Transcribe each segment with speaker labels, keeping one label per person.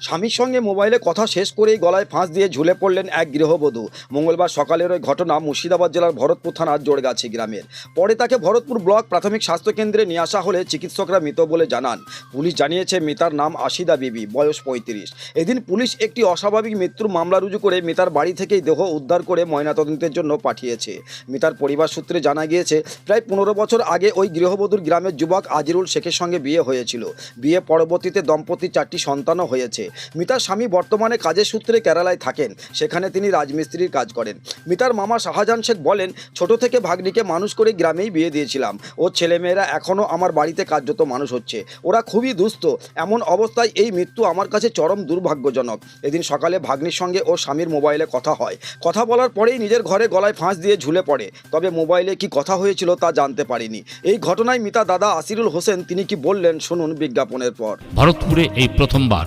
Speaker 1: স্বামীর সঙ্গে মোবাইলে কথা শেষ করেই গলায় ফাঁস দিয়ে ঝুলে পড়লেন এক গৃহবধূ। মঙ্গলবার সকালের ওই ঘটনা মুর্শিদাবাদ জেলার ভরতপুর থানার জোরগাছি গ্রামের। পরে তাকে ভরতপুর ব্লক প্রাথমিক স্বাস্থ্যকেন্দ্রে নিয়ে আসা হলে চিকিৎসকরা মৃত বলে জানান। পুলিশ জানিয়েছে মিতার নাম আশিদা বিবি, বয়স পঁয়ত্রিশ। এদিন পুলিশ একটি অস্বাভাবিক মৃত্যুর মামলা রুজু করে মিতার বাড়ি থেকেই দেহ উদ্ধার করে ময়নাতদন্তের জন্য পাঠিয়েছে। মিতার পরিবার সূত্রে জানা গিয়েছে, প্রায় পনেরো বছর আগে ওই গৃহবধূর গ্রামের যুবক আজিরুল শেখের সঙ্গে বিয়ে হয়েছিল। বিয়ে পরবর্তীতে দম্পতির চারটি সন্তানও হয়েছে। মিতার স্বামী বর্তমানে কাজের সূত্রে কেরালায় থাকেন। সেখানে তিনি রাজমিস্ত্রির কাজ করেন। মিতার মামা শাহজাহান শেখ বলেন, ছোট থেকে ভাগ্নিকে মানুষ করে গ্রামেই বিয়ে দিয়েছিলাম। ও ছেলেমেয়েরা এখনও আমার বাড়িতে কার্যত মানুষ হচ্ছে। ওরা খুবই দুস্থ। এমন অবস্থায় এই মৃত্যু আমার কাছে চরম দুর্ভাগ্যজনক। এদিন সকালে ভাগ্নির সঙ্গে ও স্বামীর মোবাইলে কথা হয়। কথা বলার পরেই নিজের ঘরে গলায় ফাঁস দিয়ে ঝুলে পড়ে। তবে মোবাইলে কি কথা হয়েছিল তা জানতে পারিনি। এই ঘটনায় মিতা দাদা আসিরুল হোসেন তিনি কি বললেন, শুনুন বিজ্ঞাপনের পর।
Speaker 2: ভারতপুরে এই প্রথমবার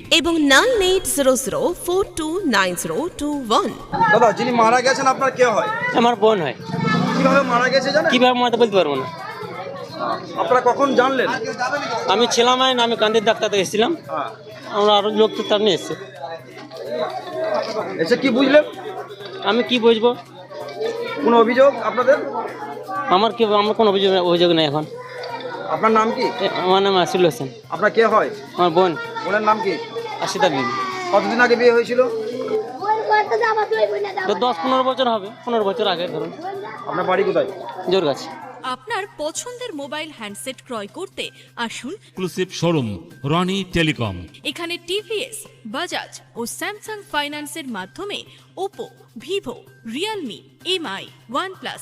Speaker 3: এবং nine eight zero zero four two nine zero two one.
Speaker 1: দাদা যিনি মারা গেছেন আপনার কে হয়?
Speaker 4: আমার বোন হয়।
Speaker 1: কীভাবে মারা গেছে জানেন?
Speaker 4: কীভাবে মারতে বলতে পারব না।
Speaker 1: আপনারা কখন জানলেন?
Speaker 4: আমি ছিলাম আইন আমি কান্দির ডাক্তার এসেছিলাম।
Speaker 1: হ্যাঁ।
Speaker 4: আমরা আরও লোক তো তার নিয়ে এসছে।
Speaker 1: এসে কি বুঝলেন?
Speaker 4: আমি কি বুঝব?
Speaker 1: কোনো অভিযোগ আপনাদের?
Speaker 4: আমার কি আমার কোনো অভিযোগ অভিযোগ নেই এখন।
Speaker 1: আপনার নাম কি?
Speaker 4: আমার নাম আসিল হোসেন।
Speaker 1: আপনার কে হয়?
Speaker 4: আমার বোন।
Speaker 1: বোনের নাম কি?
Speaker 4: আশিতা বিবি
Speaker 1: কতদিন আগে বিয়ে হয়েছিল?
Speaker 4: তো দশ পনেরো বছর হবে পনেরো বছর আগে ধরুন।
Speaker 1: আপনার বাড়ি কোথায়?
Speaker 4: জোর গাছ
Speaker 5: আপনার পছন্দের মোবাইল হ্যান্ডসেট ক্রয় করতে আসুন।
Speaker 2: এক্সক্লুসিভ শোরুম রনি টেলিকম
Speaker 5: এখানে টিভিএস বাজাজ ও স্যামসাং ফাইন্যান্সের মাধ্যমে Oppo Vivo Realme Mi OnePlus